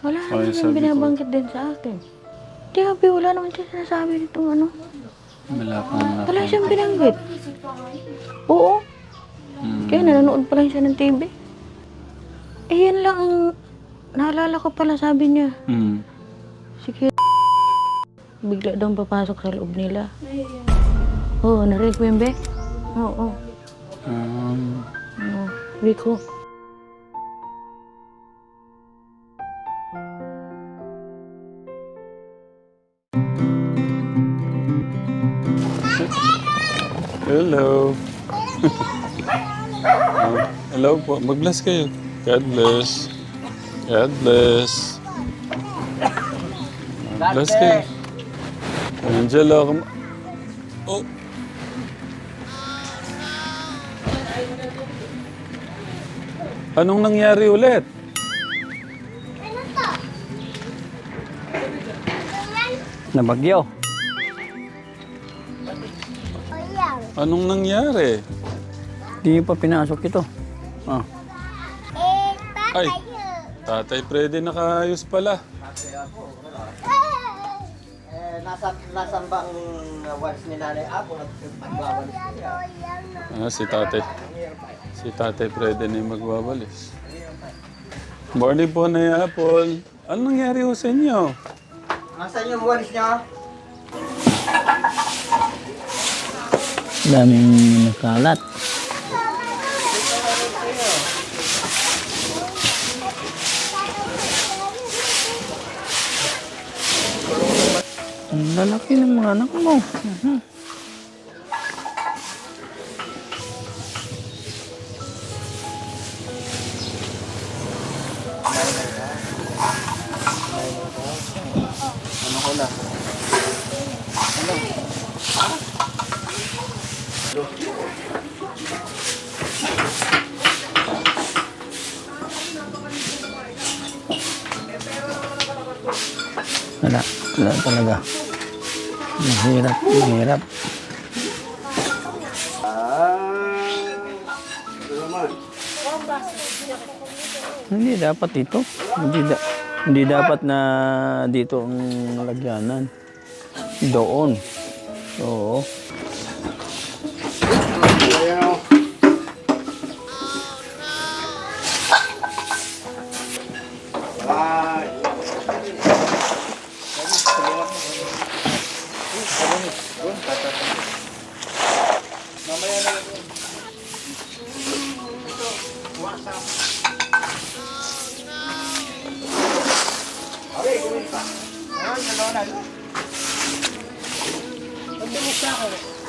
Wala Ay, naman sabi yung ko. binabanggit din sa akin. Di abi, wala naman siya sinasabi nitong ano. Wala pa na. Wala siyang binanggit. Oo. Hmm. Kaya nanonood pa lang siya ng TV. Eh, yan lang ang naalala ko pala sabi niya. Hmm. Sige, bigla daw papasok sa loob nila. Oo, narinig mo yun, Be? Oo, Um, oo. Rico. Hello. Oh, hello po. Mag-bless kayo. God bless. God bless. God bless kayo. Angela, kum- Oh. Anong nangyari ulit? Na bagyo. Anong nangyari? Di pa pinasok ito. Ah. Ay, Tatay Freddy nakaayos pala. Eh, nasa, nasan ba ang uh, walis ni Nanay Apo at magbawalis niya? Ah, si Tatay. Si Tatay Freddy na yung magwawalis. Morning po na Apple. Anong nangyari ho sa inyo? Nasaan yung walis niya? Daming nakalat. Ang lalaki ng mga anak mo. Mhm. Wala. Wala talaga. Mahirap. Mahirap. Hindi dapat ito. Hindi, da- hindi dapat na dito ang lagyanan. Doon. Oo.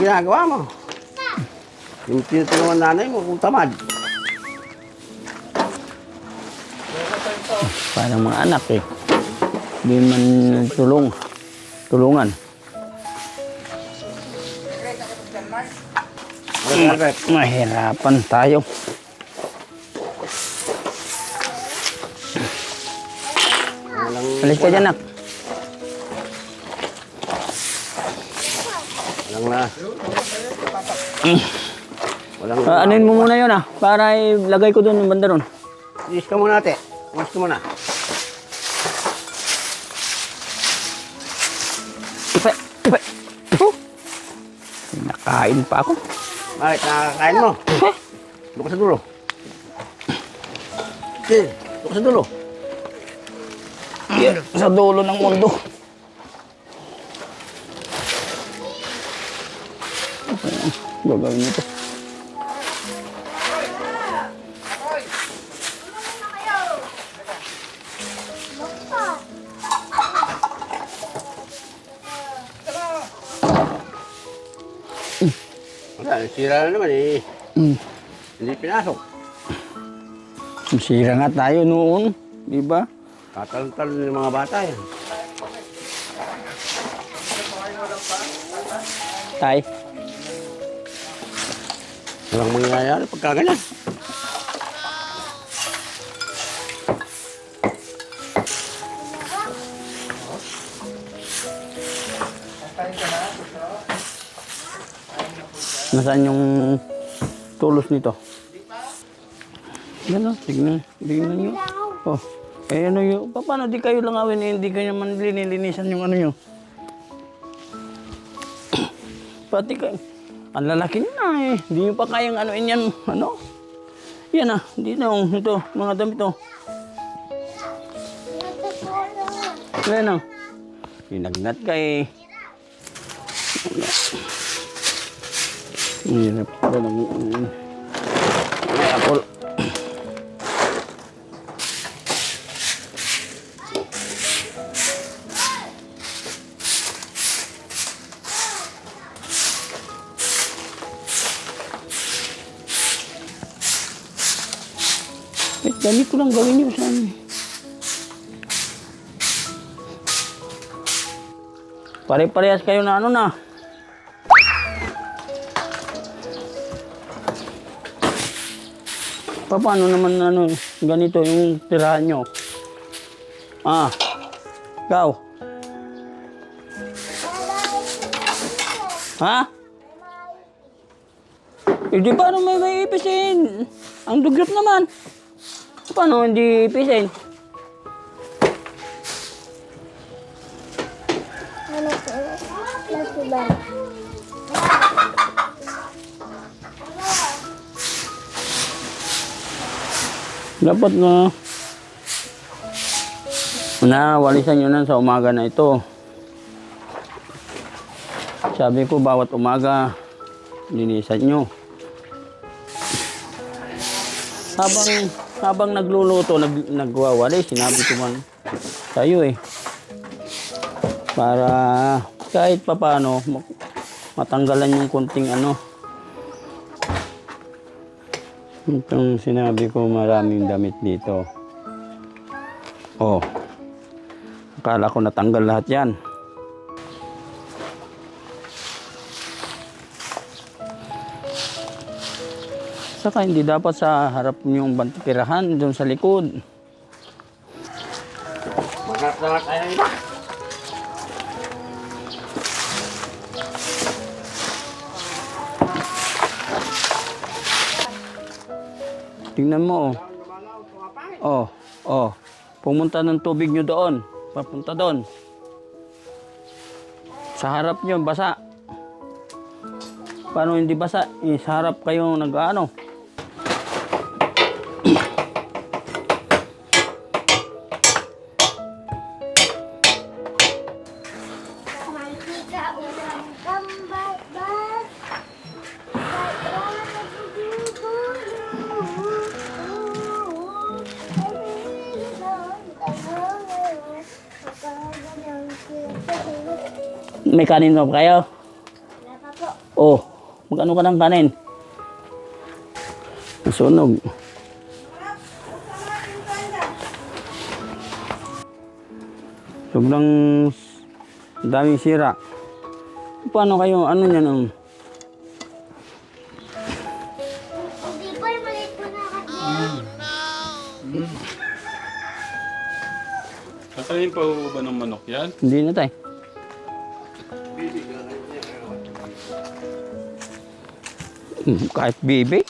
Ginagawa mo? Yung tinutulungan nanay mo kung tamad. Parang mga anak eh. Hindi man tulong. Tulungan. Ma- mahirapan tayo. Alis ka dyan, nak. Walang Ah, anuin mo muna yun ah. Para ilagay ko doon yung banda doon. Ilis ka muna ate. Ilis ka muna. Ipa, ipa. Oh. Nakain pa ako. Bakit nakakain mo? Ka sa dulo. Ka sa dulo. Yan, sa dulo ng mundo. Gagawin nito. Wala, sira na naman eh. Mm. Hindi pinasok. Sira nga tayo noon. Di ba? Tatalon ng mga bata yan. Tay. Walang mangyayari pagka ganyan. Nasaan yung tulos nito? Yan o, tignan. Tignan nyo. Oh. Eh ano yun? Pa- Paano di kayo langawin eh, hindi kayo man linilinisan yung ano nyo? Pati kayo. Ang lalaki na eh. Hindi nyo pa kayang anuin yan. Ano? Yan ah. Na. oh. Ito. Mga damit oh. Yan ah. Pinagnat ka eh. Hirap pa lang. Ay, apol. Ganito lang gawin niyo sa amin. Pare-parehas kayo na ano na. Pa- Paano naman ano, ganito yung tirahan nyo? Ah, ikaw. Ha? Eh di paano may may ipisin? Ang dugyot naman. Paano hindi ipisin? Dapat na na walisan nyo na sa umaga na ito. Sabi ko bawat umaga linisan nyo. Habang habang nagluluto, nag, nagwawali, sinabi ko man sa'yo eh. Para kahit papano ma- matanggalan yung kunting ano. Itong sinabi ko maraming damit dito. Oh. Akala ko natanggal lahat yan. Saka hindi dapat sa harap yung bantirahan doon sa likod. Magkakaroon tayo iba. Tingnan mo oh. Oh, oh. Pumunta ng tubig nyo doon. Papunta doon. Sa harap nyo, basa. Paano hindi basa? Eh, sa harap kayo nag-ano. May kanin ba kayo? Oh, magkano ka ng kanin? Nasunog. Sobrang daming sira. Paano kayo, ano yan? Um, Hindi pa yung maliit ko na kasi. Kakain pa ho ba ng manok yan? hindi na tayo. Hmm, Kahit bibi.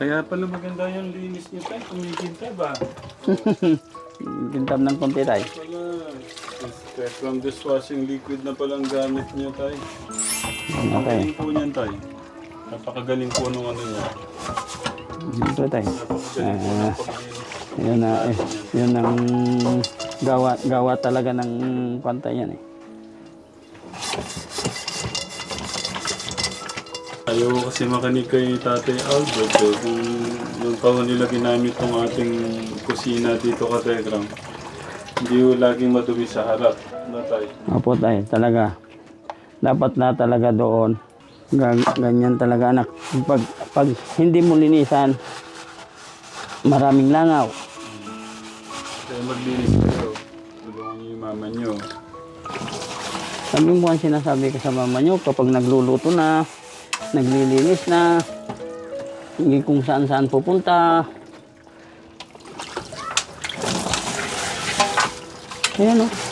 Kaya pala maganda yung linis niya tayo. Kumikita ba? Pintab ng konti tayo. Wala. Step from dishwashing liquid na palang gamit niya. Ano Ang tayo? galing po niyan tayo. Napakagaling po nung ano niya. Dito tayo. Napakagaling po ng paglinis. Yun na, eh, yun ang gawa, gawa talaga ng pantay yan eh. Ayaw ko kasi makinig kay Tatay Albert eh. Kung nung taon nila ginamit tong ating kusina dito ka Telegram. Hindi ko laging madumi sa harap. Natay. Opo tayo, talaga. Dapat na talaga doon. Ga- ganyan talaga anak. Pag, pag hindi mo linisan, maraming langaw. Kaya maglinis kayo. Tulungan niyo yung mama niyo. Sabi mo ang sinasabi ko sa mama nyo, kapag nagluluto na, naglilinis na, hindi kung saan saan pupunta. Ayan o.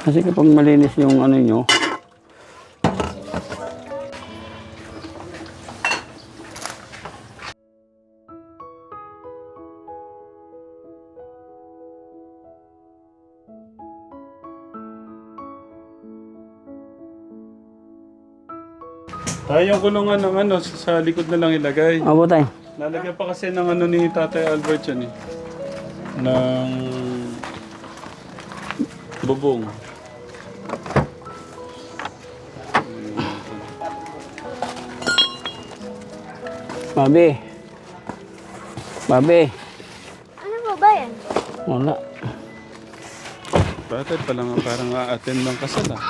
Kasi kapag malinis yung ano nyo, Tayo yung kulungan ng ano, sa sa likod na lang ilagay. abo tayo. Lalagyan pa kasi ng ano ni Tatay Albert yan eh. Ng bubong. Babi. Babi. Ano ba ba yan? Wala. Bakit pala nga parang a-attend ng kasal ah.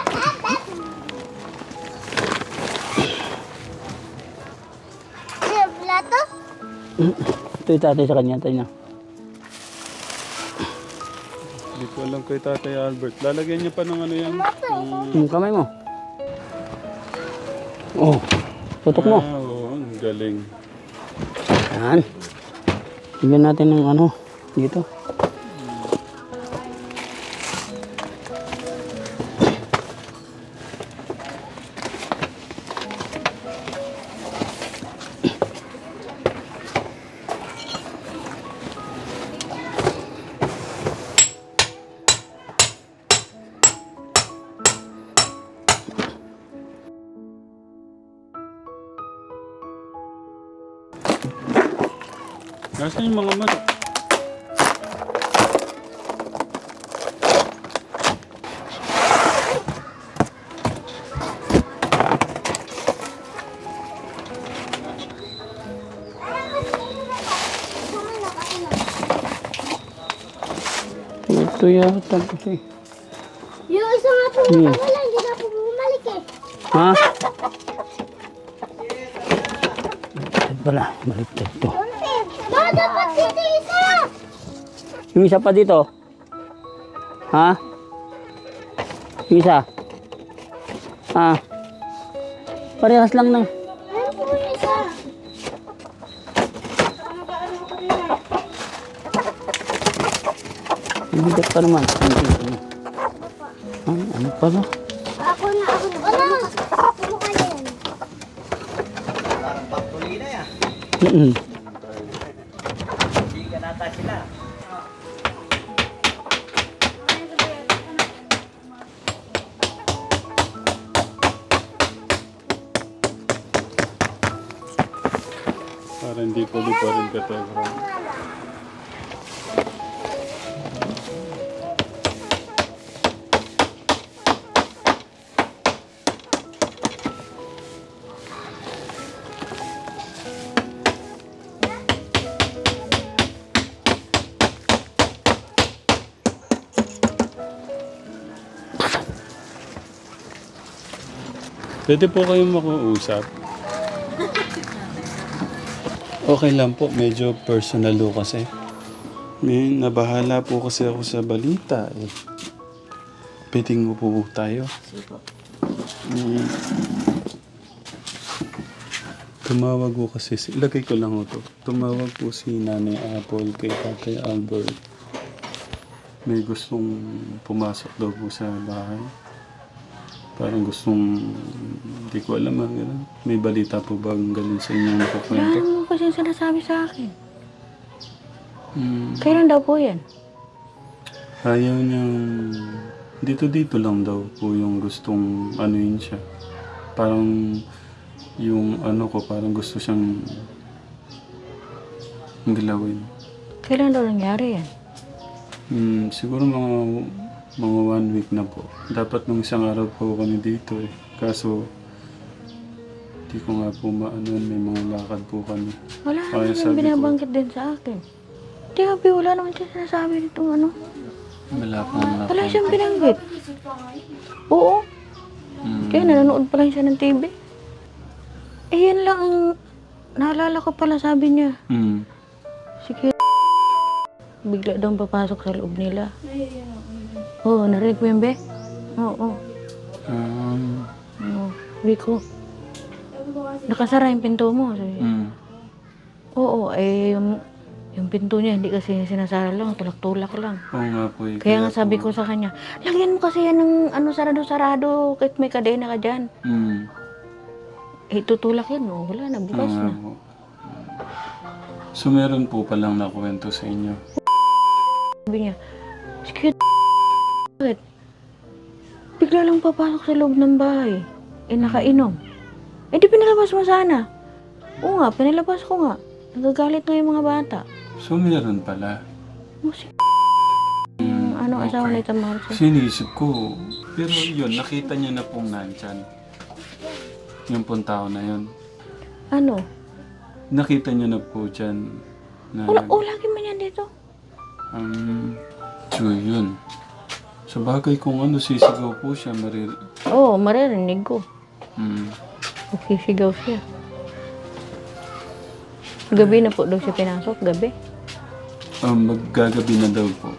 Plato? Ito yung tatay sa kanya. Tayo na. Alam kay Tatay Albert. Lalagyan niya pa ng ano yan. Ng- Yung kamay mo. Oh. Tutok mo. Ah, oo, ang galing. Yan. Bigyan natin ng ano, dito. Nasaan yung mga manok? Ito yata kasi. Yung isa nga po Hmm. wala, hindi na po bumalik eh. Ha? Pala. Baliktad to. Ba, dapat dito isa! Yung isa pa dito. Ha? Yung isa. Ha? Parehas lang ng... Ano po yung isa? Bigat pa naman. Ano, ano pala? Ako na, ako na. Ano? Ako ka yan. Parang pampulina yan. Mm-mm. Puli pa rin ka Tegram. Pwede po kayong makuusap. Okay lang po, medyo personal do kasi. May nabahala po kasi ako sa balita eh. Pwede mo po tayo. Mm. Tumawag ko kasi, si- ilagay ko lang ito. Tumawag po si Nanay Apple kay Tatay Albert. May gustong pumasok daw po sa bahay. Parang gustong, hindi ko alam ang gano'n. May balita po ba ang gano'n sa inyong kukwento? Ano mo kasi sinasabi sa akin? Mm. Kailan daw po yan? Ayaw niyang... Dito-dito lang daw po yung gustong ano yun siya. Parang yung ano ko, parang gusto siyang galawin. Kailan daw nangyari yan? Hmm, siguro mga mga one week na po. Dapat nung isang araw po kami dito eh. Kaso, di ko nga po maano, may mga lakad po kami. Wala Kaya naman sabi yung ko- binabanggit din sa akin. Di Abi, wala naman siya sinasabi nitong ano. Wala pong Wala siyang binanggit. Oo. Hmm. Kaya nanonood pa lang siya ng TV. Eh, yan lang ang naalala ko pala sabi niya, Hmm. sige, bigla daw papasok sa loob nila. Oo, narinig mo yun, be? Oo, oo. Um, Oo, sabi ko, nakasara yung pinto mo. Sabi, hmm. Oo, eh, yung, yung pinto niya, hindi kasi sinasara lang, tulak-tulak lang. Oo nga po. eh, Kaya nga sabi po- ko sa kanya, lagyan mo kasi yan ng ano, sarado-sarado, kahit may kadena ka dyan. Hmm. Eh, tutulak yan, oh. wala na, Oo bukas nga na. po. So meron po palang nakuwento sa inyo. Sabi niya, excuse? Bigla lang papasok sa loob ng bahay. Eh, nakainom. Eh, di pinalabas mo sana. Oo nga, pinalabas ko nga. Nagagalit nga yung mga bata. So meron pala. Oh, si Hmm, ano asawa okay. ni Tamar siya? Sinisip ko. Pero yun, nakita niya na pong nandyan. Yung pong tao na yun. Ano? Nakita niya na po dyan. Na, Wala, oh, lagi man yan dito. Um, so yun. Sa bagay kung ano sisigaw po siya, marir... Oo, oh, maririnig ko. Hmm. Okay, sigaw siya. Gabi na po daw siya pinasok, gabi. Um, maggagabi na daw po.